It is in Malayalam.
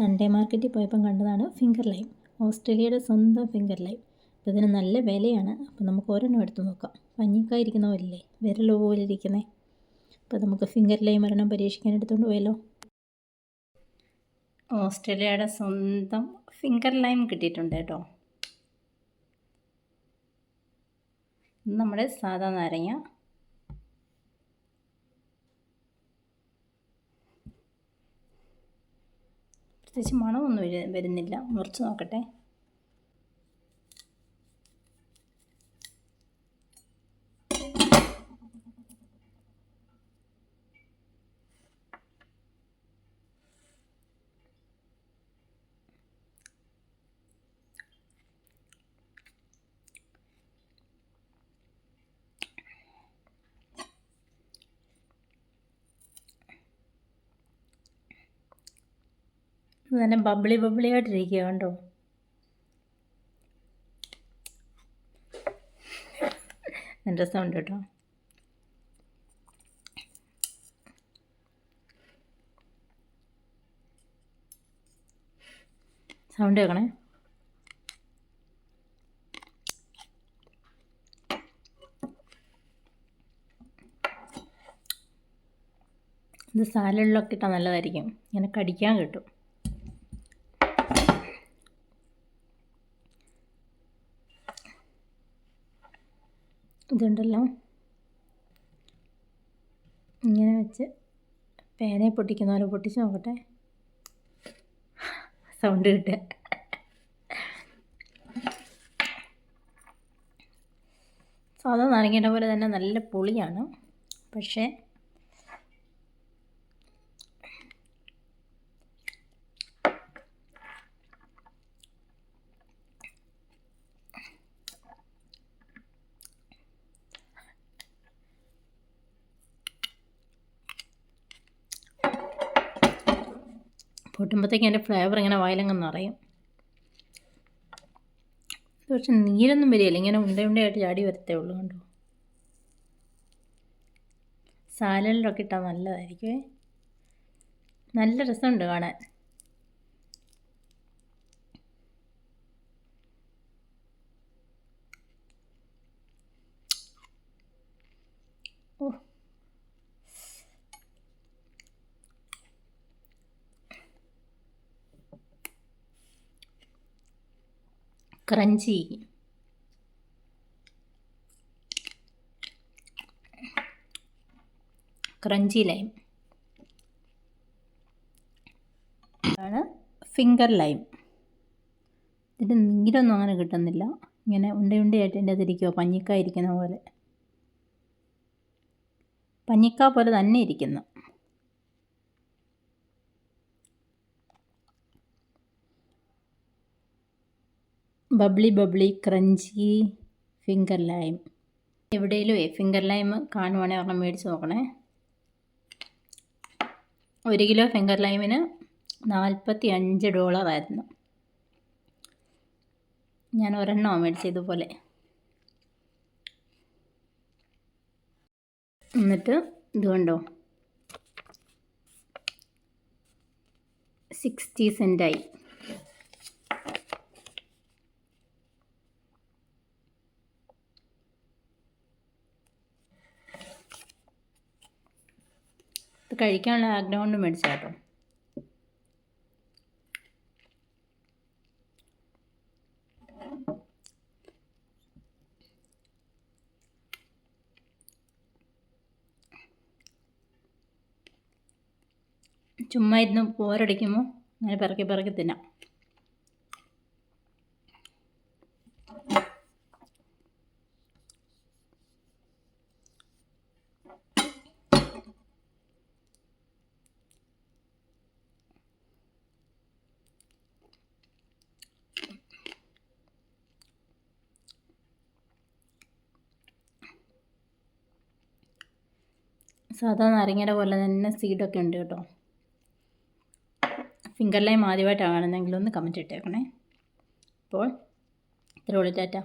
സൺഡേ മാർക്കറ്റിൽ പോയപ്പം കണ്ടതാണ് ഫിംഗർ ലൈം ഓസ്ട്രേലിയയുടെ സ്വന്തം ഫിംഗർ ലൈം ഇതിന് നല്ല വിലയാണ്. അപ്പോൾ നമുക്ക് ഒരെണ്ണം എടുത്ത് നോക്കാം. പഞ്ഞിക്കായിരിക്കുന്ന പോലില്ലേ വിരൽ പോലെ ഇരിക്കുന്നത് അപ്പോൾ നമുക്ക് ഫിംഗർ ലൈം ഒരെണ്ണം പരീക്ഷിക്കാൻ എടുത്തുകൊണ്ട് പോയല്ലോ. ഓസ്ട്രേലിയയുടെ സ്വന്തം ഫിംഗർ ലൈം കിട്ടിയിട്ടുണ്ട് കേട്ടോ. നമ്മുടെ സാധാ നാരങ്ങ പ്രത്യേകിച്ച് മണമൊന്നും വരുന്നില്ല. മുറിച്ച് നോക്കട്ടെ. നല്ല ബബിളി ബബിളി ആയിട്ടിരിക്കുക കണ്ടോ? നല്ല രസമുണ്ട് കേട്ടോ. സൗണ്ട് കേൾക്കണേ ഇത് സാലഡിലൊക്കെ ഇട്ടാൽ നല്ലതായിരിക്കും. ഇങ്ങനെ കടിക്കാൻ കിട്ടും. ഇതുണ്ടല്ലോ. ഇങ്ങനെ വെച്ച് പേനെ പൊട്ടിക്കുന്ന. പോലെ പൊട്ടിച്ച് നോക്കട്ടെ. സൗണ്ട് കിട്ടുക. സാധാ നാരങ്ങയുടെ പോലെ തന്നെ നല്ല പുളിയാണ്. പക്ഷേ പൊട്ടുമ്പോഴത്തേക്ക് അതിന്റെ ഫ്ലേവർ ഇങ്ങനെ വയലങ്ങ് നിറയും. പക്ഷെ നീരൊന്നും വരികയില്ല. ഇങ്ങനെ ഉണ്ട ഉണ്ടയായിട്ട് ചാടി വരത്തേ ഉള്ളൂ കണ്ടോ? സാലഡിലൊക്കെ ഇട്ടാൽ നല്ലതായിരിക്കും നല്ല രസമുണ്ട് കാണാൻ. ക്രഞ്ചി. Crunchy lime. ആണ് ഫിംഗർ ലൈം. ഇതിന്റെ നീരൊന്നും അങ്ങനെ കിട്ടുന്നില്ല. ഇങ്ങനെ ഉണ്ട ഉണ്ടയായിട്ട് എന്റെ അതിരിക്കുമോ പഞ്ഞിക്ക ഇരിക്കുന്ന പോലെ. പഞ്ഞിക്ക പോലെ തന്നെ ഇരിക്കുന്നു. Bubbly bubbly crunchy finger lime എവിടെയെങ്കിലും ഫിംഗർ ലൈം കാണുവാണെങ്കിൽ ഒരെണ്ണം മേടിച്ച് നോക്കണേ. ഒരു കിലോ ഫിംഗർ ലൈമിന് നാൽപ്പത്തി അഞ്ച് ഡോളറായിരുന്നു ഞാൻ ഒരെണ്ണമാണ് മേടിച്ചത് ഇതുപോലെ എന്നിട്ട് ഇത് കണ്ടോ? സിക്സ്റ്റി സെന്റായി ഇത് കഴിക്കാനുള്ള ആഗ്രഹം കൊണ്ട് മേടിച്ചാട്ടോ. ചുമ്മാ ഇരുന്ന് പോരടിക്കുമ്പോൾ അങ്ങനെ പിറക്കി പിറക്കി തിന്നാം. സാധാ നാരങ്ങയുടെ പോലെ തന്നെ സീഡൊക്കെ ഉണ്ട് കേട്ടോ. ഫിംഗർ ലൈം ആദ്യമായിട്ടാണ് കാണുന്നതെങ്കിൽ ഒന്ന് കമന്റ് ഇട്ടേക്കണേ. അപ്പോൾ ഇത്രയുള്ളൂ ടാറ്റ.